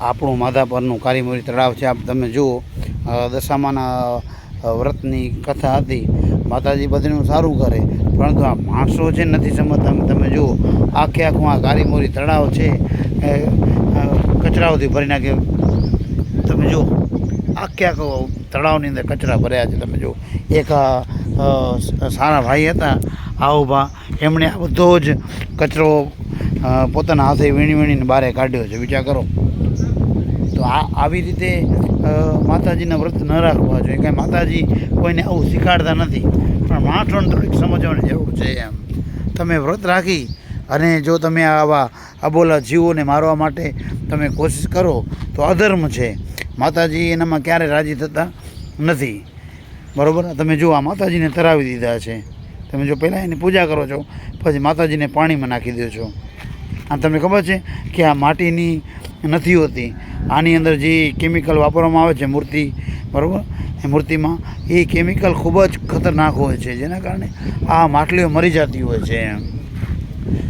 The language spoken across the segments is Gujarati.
આપણું માધાપરનું કારીમોરી તળાવ છે. આપ તમે જુઓ દશામાના વ્રતની કથા હતી. માતાજી બધીનું સારું કરે, પરંતુ આ માણસો છે નથી સમજતા. તમે- જુઓ, આખે આખું આ કારીમોરી તળાવ છે. કચરાઓથી ભરી નાખે. તમે જુઓ, આખે આખો તળાવની અંદર કચરા ભર્યા છે. તમે જુઓ, એક સારા ભાઈ હતા, આ ઊભા. એમણે આ બધો જ કચરો પોતાના હાથે વીણી વીણીને બહાર કાઢ્યો છે. વિચાર કરો. આવી રીતે માતાજીના વ્રત ન રાખવા જોઈએ. કાંઈ માતાજી કોઈને આવું શીખવાડતા નથી. પણ માણસોને થોડીક સમજવાની જરૂર છે એમ. તમે વ્રત રાખી અને જો તમે આવા અબોલા જીવોને મારવા માટે તમે કોશિશ કરો, તો અધર્મ છે. માતાજી એનામાં ક્યારે રાજી થતા નથી. બરાબર? તમે જુઓ, આ માતાજીને તરાવી દીધા છે. તમે જો પહેલાં એની પૂજા કરો છો, પછી માતાજીને પાણીમાં નાખી દો છો. આ તમને ખબર છે કે આ માટીની નથી હોતી. આની અંદર જે કેમિકલ વાપરવામાં આવે છે, મૂર્તિ, બરાબર? એ મૂર્તિમાં એ કેમિકલ ખૂબ જ ખતરનાક હોય છે, જેના કારણે આ માટલીઓ મરી જતી હોય છે.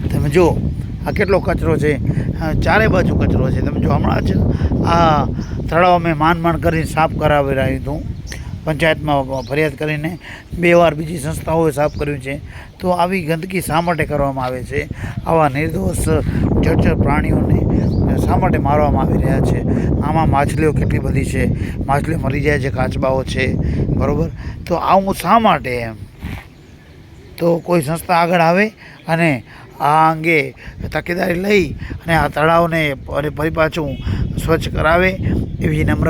તમે જુઓ, આ કેટલો કચરો છે. ચારે બાજુ કચરો છે. તમે જો હમણાં જ આ તળાવ મેં માંડ માંડ કરીને સાફ કરાવી રહ્યું હતું. પંચાયતમાં ફરિયાદ કરીને બે વાર બીજી સંસ્થાઓએ સાફ કર્યું છે. તો આવી ગંદકી શા માટે કરવામાં આવે છે? આવા નિર્દોષ જળચર પ્રાણીઓને શા માટે મારવામાં આવી રહ્યા છે? આમાં માછલીઓ કેટલી બધી છે? માછલીઓ મરી જાય છે, કાચબાઓ છે, બરાબર? તો આવું શા માટે એમ? તો કોઈ સંસ્થા આગળ આવે અને આ અંગે તકેદારી લઈ અને આ તળાવને અને ફરી પાછું સ્વચ્છ કરાવે એવી નમ્ર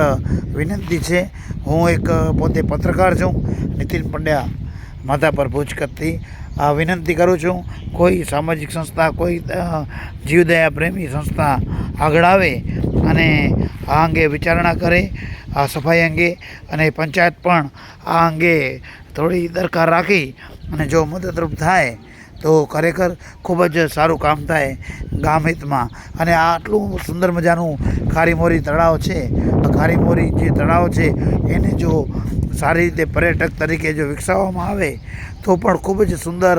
વિનંતી છે. હું એક પોતે પત્રકાર છું, નીતિન પંડ્યા માધાપર ભુજ કરતી આ વિનંતી કરું છું, કોઈ સામાજિક સંસ્થા, કોઈ જીવદયા પ્રેમી સંસ્થા આગળ આવે અને આ અંગે વિચારણા કરે, આ સફાઈ અંગે અને પંચાયત પણ આ અંગે થોડી દરકાર રાખી અને જો મદદરૂપ થાય તો ખરેખર ખૂબ જ સારું કામ થાય ગામ હિતમાં. અને આ આટલું સુંદર મજાનું ખારીમોરી તળાવ છે. ખારીમોરી જે તળાવ છે, એને જો સારી રીતે પર્યટક તરીકે જો વિકસાવવામાં આવે, તો પણ ખૂબ જ સુંદર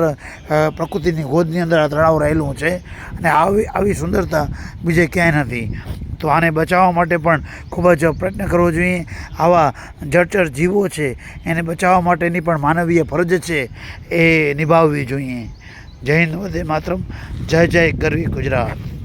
પ્રકૃતિની ગોદની અંદર આ તળાવ રહેલું છે. અને આવી આવી સુંદરતા બીજે ક્યાંય નથી. તો આને બચાવવા માટે પણ ખૂબ જ પ્રયત્ન કરવો જોઈએ. આવા જળચર જીવો છે, એને બચાવવા માટેની પણ માનવીય ફરજ છે, એ નિભાવવી જોઈએ. જય હિન્દ વંદે માતરમ. જય જય ગરવી ગુજરાત.